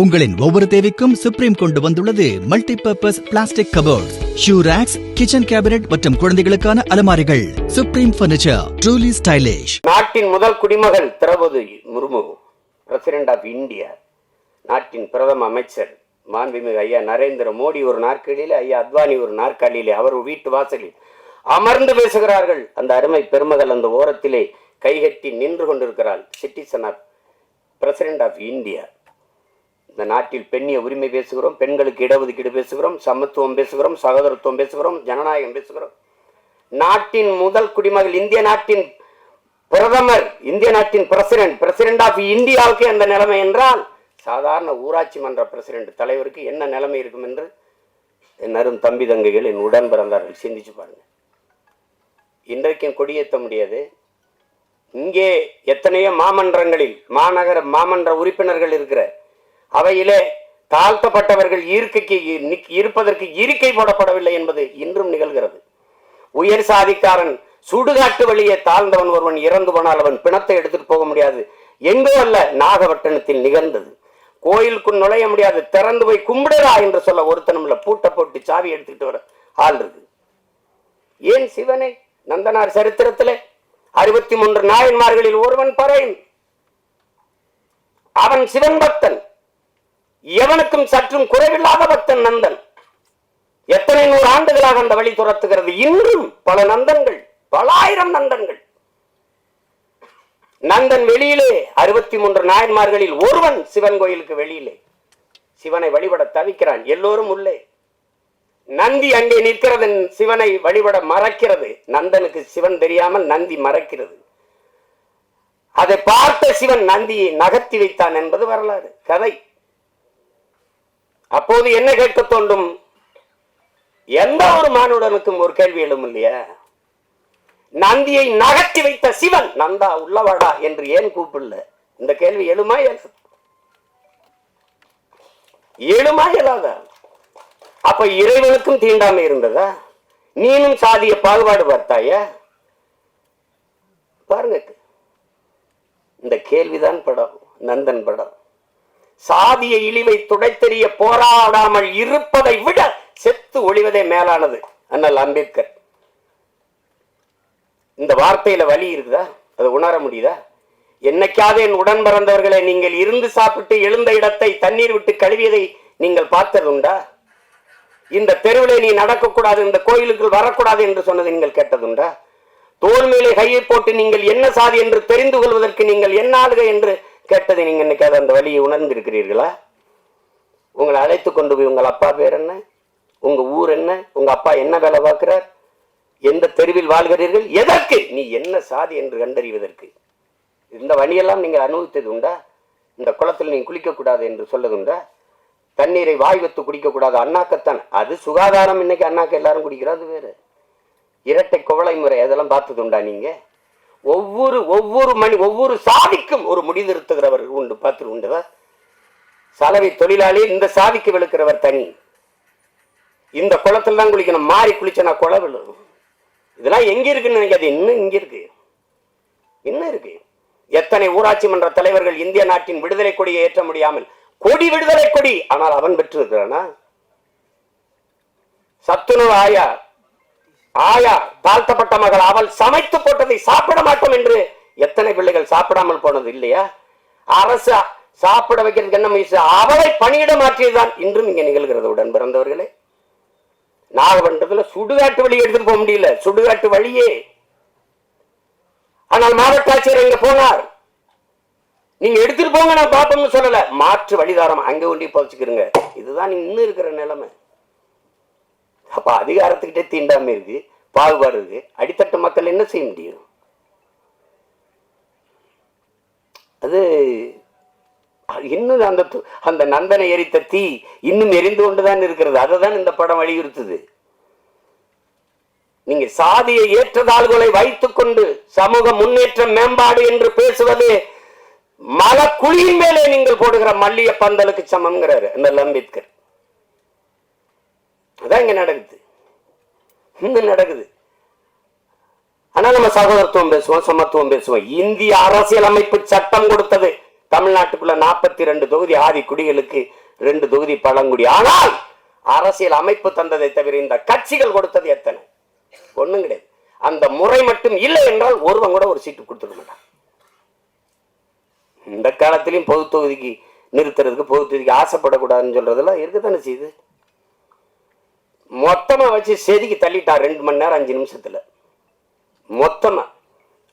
உங்களின் ஒவ்வொரு தேவைக்கும் சுப்ரீம் கொண்டு வந்துள்ளது multipurpose plastic cupboard shoe racks kitchen cabinet மற்றும் குழந்தைகளுக்கான அலமாரிகள். சுப்ரீம் பர்னிச்சர் ட்ரூலி ஸ்டைலிஷ் நாட்டின் முதல் குடிமகள் Droupadi Murmu president of India நாட்டின் பிரதம அமைச்சர் மாண்புமிகு ஐயா நரேந்திர மோடி ஒரு நாற்காலியிலே ஐயா அத்வானி ஒரு நாற்காலியிலே அவர் வீட்டு வாசலில் அமர்ந்து பேசுகிறார்கள். அந்த அருமை பெருமகள் அந்த ஓரத்திலே கைகட்டி நின்று கொண்டிருக்கிறாள். Citizen of president of India இந்த நாட்டில் பெண்ணிய உரிமை பேசுகிறோம் பெண்களுக்கு இடஒதுக்கீடு பேசுகிறோம் சமத்துவம் பேசுகிறோம் சகோதரத்துவம் பேசுகிறோம் ஜனநாயகம் பேசுகிறோம். நாட்டின் முதல் குடிமகள் இந்திய நாட்டின் பிரதமர் இந்திய நாட்டின் பிரசிடென்ட் பிரசிடென்ட் ஆஃப் இந்தியாவுக்கு அந்த நிலைமை என்றால் சாதாரண ஊராட்சி மன்ற பிரசிடென்ட் தலைவருக்கு என்ன நிலைமை இருக்கும் என்று என் அரும் தம்பி தங்கைகள் என் உடன் பிறந்தார்கள். சிந்திச்சு பாருங்கள் இன்றைக்கும் கொடியேற்ற முடியாது. இங்கே எத்தனையோ மாமன்றங்களில் மாநகர மாமன்ற உறுப்பினர்கள் இருக்கிற அவையிலே தாழ்த்தப்பட்டவர்கள் இருக்கைக்கு இருப்பதற்கு இருக்கை போடப்படவில்லை என்பது இன்றும் நிகழ்கிறது. உயர் சாதிக்காரன் சுடுகாட்டு வழியே தாழ்ந்தவன் ஒருவன் இறந்து போனால் அவன் பிணத்தை எடுத்துட்டு போக முடியாது. எங்கோ அல்ல நாகப்பட்டினத்தில் நிகழ்ந்தது. கோயிலுக்குள் நுழைய முடியாது. திறந்து போய் கும்பிடுறா என்று சொல்ல ஒருத்தனும் இல்லை பூட்டை போட்டு சாவி எடுத்துக்கிட்டு வர ஆள் இருக்கு. ஏன் சிவனே? நந்தனார் சரித்திரத்திலே அறுபத்தி மூன்று நாயன்மார்களில் ஒருவன் பறையன். அவன் சிவன் பக்தன். எவனுக்கும் சற்றும் குறைவில்லாத பக்தன் நந்தன். எத்தனை நூறு ஆண்டுகளாக அந்த வழி துரத்துகிறது? இன்றும் பல நந்தன்கள் பல ஆயிரம் நந்தன்கள். நந்தன் வெளியிலே அறுபத்தி மூன்று நாயன்மார்களில் ஒருவன் சிவன் கோயிலுக்கு வெளியிலே. சிவனை வழிபட தவிக்கிறான் எல்லோரும் உள்ளே. நந்தி அங்கே நிற்கிறது சிவனை வழிபட மறக்கிறது. நந்தனுக்கு சிவன் தெரியாமல் நந்தி மறக்கிறது. அதை பார்த்த சிவன் நந்தியை நகர்த்தி வைத்தான் என்பது வரலாறு கதை. அப்போது என்ன கேட்க தோண்டும் எந்த ஒரு மானுடனுக்கும் ஒரு கேள்வி எழும் இல்லையா? நந்தியை நகர்த்தி வைத்த சிவன் நந்தா உள்ளவாடா என்று ஏன் கூப்பிடல? இந்த கேள்வி எழுமா எழுமா இயலாதா அப்ப இறைவனுக்கும் தீண்டாமை இருந்ததா? நீனும் சாதிய பாகுபாடு பார்த்தாய? பாருங்க இந்த கேள்விதான் படம் நந்தன் படம். சாதிய இழிவை துடைத்தெறிய போராடாமல் இருப்பதை விட செத்து ஒளிவதே மேலானது அண்ணல் அம்பேத்கர். இந்த வார்த்தையில வலி இருக்குதா? அதை உணர முடியுதா? என்னைக்காவது என் உடன் பிறந்தவர்களை நீங்கள் இருந்து சாப்பிட்டு எழுந்த இடத்தை தண்ணீர் விட்டு கழுவியதை நீங்கள் பார்த்ததுண்டா? இந்த தெருவிலே நீ நடக்கக்கூடாது இந்த கோயிலுக்குள் வரக்கூடாது என்று சொன்னது நீங்கள் கேட்டதுண்டா? தோல் மேலே கையை போட்டு நீங்கள் என்ன சாதி என்று தெரிந்து கொள்வதற்கு நீங்கள் என்ன ஆளுக என்று கேட்டதை நீங்கள் இன்னைக்கு அந்த வழியை உணர்ந்திருக்கிறீர்களா? உங்களை அழைத்து கொண்டு போய் உங்கள் அப்பா பேர் என்ன? உங்கள் ஊர் என்ன? உங்கள் அப்பா என்ன வேலை பார்க்கிறார்? எந்த தெருவில் வாழ்கிறீர்கள்? எதற்கு? நீ என்ன சாதி என்று கண்டறிவதற்கு? இந்த வழியெல்லாம் நீங்கள் அனுபவித்தது உண்டா? இந்த குளத்தில் நீங்கள் குளிக்கக்கூடாது என்று சொல்லது உண்டா? தண்ணீரை வாய் வைத்து குடிக்கக்கூடாது. அண்ணாக்கத்தான். அது சுகாதாரம். இன்னைக்கு அண்ணாக்க எல்லாரும் குடிக்கிறது வேறு. இரட்டை குவளை முறை. அதெல்லாம் பார்த்தது உண்டா நீங்கள் ஒவ்வொரு ஒவ்வொரு மணி ஒவ்வொரு சாதிக்கும் ஒரு முடிதிருத்துகிறவர் உண்டு பார்த்து உண்டுவா? சலவை தொழிலாளி இந்த சாதிக்கு விழுக்கிறவர் தனி. இந்த குளத்துல தான் குளிக்கணும். மாறி குளிச்சனா குள விழும். இதெல்லாம் எங்க இருக்குன்னு நினைக்காது இன்னும் இங்க இருக்கு. என்ன இருக்கு. எத்தனை ஊராட்சி மன்ற தலைவர்கள் இந்திய நாட்டின் விடுதலை கொடியை ஏற்ற முடியாமல் கொடி விடுதலை கொடி ஆனால் அவன் பெற்றிருக்கிறானா? சத்துணவு ஆயா ஆயா தாழ்த்தப்பட்ட மகள் அவள் சமைத்து போட்டதை சாப்பிட மாட்டோம் என்று எத்தனை பிள்ளைகள் சாப்பிடாமல் போனது இல்லையா? அரசு சாப்பிட வைக்கிறதுக்கு என்ன முயற்சி? அவளை பணியிட மாற்றியதுதான் இன்றும் இங்க நிகழ்கிறது உடன் பிறந்தவர்களே நாகப்பட்டினத்துல சுடுகாட்டு வழி எடுத்துட்டு போக முடியல. சுடுகாட்டு வழியே. ஆனால் மாவட்ட ஆட்சியர் இங்க போனார். நீங்க எடுத்துட்டு போங்க நான் பாப்போம்னு சொல்லல. மாற்று வழிதாரம் அங்க ஒண்டி புதைச்சுக்கிறங்க இதுதான் இன்னும் இருக்கிற நிலைமை. அப்ப அதிகாரத்துக்கிட்டே தீண்டாம இருக்கு. பாகுபாடு இருக்கு. அடித்தட்டு மக்கள் என்ன செய்ய முடியும்? அது இன்னும் அந்த அந்த நந்தனை எரித்த தீ இன்னும் எரிந்து கொண்டுதான் இருக்கிறது. அதை தான் இந்த படம் வலியுறுத்துது. நீங்க சாதியை ஏற்றதாள்களை வைத்துக் கொண்டு சமூக முன்னேற்றம் மேம்பாடு என்று பேசுவது மலக்குழியின் மேலே நீங்கள் போடுகிற மல்லிய பந்தலுக்கு சமம்ங்கிறாரு அந்த அம்பேத்கர். அதான் இங்க நடக்குது. இன்னும் நடக்குது. ஆனா நம்ம சகோதரத்துவம் பேசுவோம் சமத்துவம் பேசுவோம். இந்திய அரசியல் அமைப்பு சட்டம் கொடுத்தது. தமிழ்நாட்டுக்குள்ள நாற்பத்தி ரெண்டு தொகுதி ஆதி குடிகளுக்கு ரெண்டு தொகுதி பழங்குடி. ஆனால் அரசியல் அமைப்பு தந்ததை தவிர இந்த கட்சிகள் கொடுத்தது எத்தனை? ஒண்ணும் கிடையாது. அந்த முறை மட்டும் இல்லை என்றால் ஒருவன் கூட ஒரு சீட்டு கொடுத்துட மாட்டான். இந்த காலத்திலையும் பொது தொகுதிக்கு நிறுத்துறதுக்கு பொது தொகுதிக்கு ஆசைப்படக்கூடாதுன்னு சொல்றதெல்லாம் இருக்குதானே செய்யுது? மொத்தமாக வச்சு செதுக்கி தள்ளிட்டான் ரெண்டு மணி நேரம் அஞ்சு நிமிஷத்தில். மொத்தமாக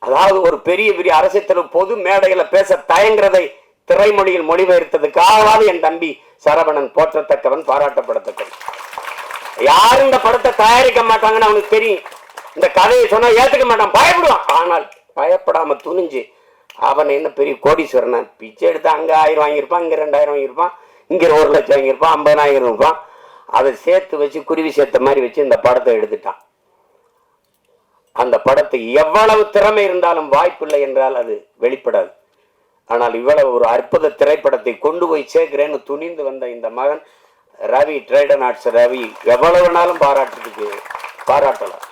அதாவது ஒரு பெரிய பெரிய அரசியல் பொது மேடையில் பேச தயங்குறதை திரைமொழியில் மொழிபெயர்த்ததுக்காகவாது என் தம்பி சரவணன் போற்றத்தக்கவன் பாராட்டப்படத்தக்கவன். யாரும் இந்த படத்தை தயாரிக்க மாட்டாங்கன்னு அவனுக்கு தெரியும். இந்த கதையை சொன்னால் ஏற்றுக்க மாட்டான். பயப்படுவான். ஆனால் பயப்படாமல் துணிஞ்சு அவன் என்ன பெரிய கோடீஸ்வரனா? பிச்சை எடுத்து அங்கே ஆயிரம் வாங்கியிருப்பான் இங்கே ரெண்டாயிரம் வாங்கியிருப்பான் இங்கே ஒரு லட்சம் வாங்கியிருப்பான் ஐம்பதாயிரம் இருப்பான் அதை சேர்த்து வச்சு குருவி சேர்த்த மாதிரி வச்சு இந்த படத்தை எடுத்துட்டான். அந்த படத்தை எவ்வளவு திறமை இருந்தாலும் வாய்ப்பில்லை என்றால் அது வெளிப்படாது. ஆனால் இவ்வளவு ஒரு அற்புத திரைப்படத்தை கொண்டு போய் சேர்க்கிறேன்னு துணிந்து வந்த இந்த மகன் ரவி ட்ரைடன் ஆர்ட்ஸ் ரவி எவ்வளவு நாளும் பாராட்டுறதுக்கு பாராட்டலாம்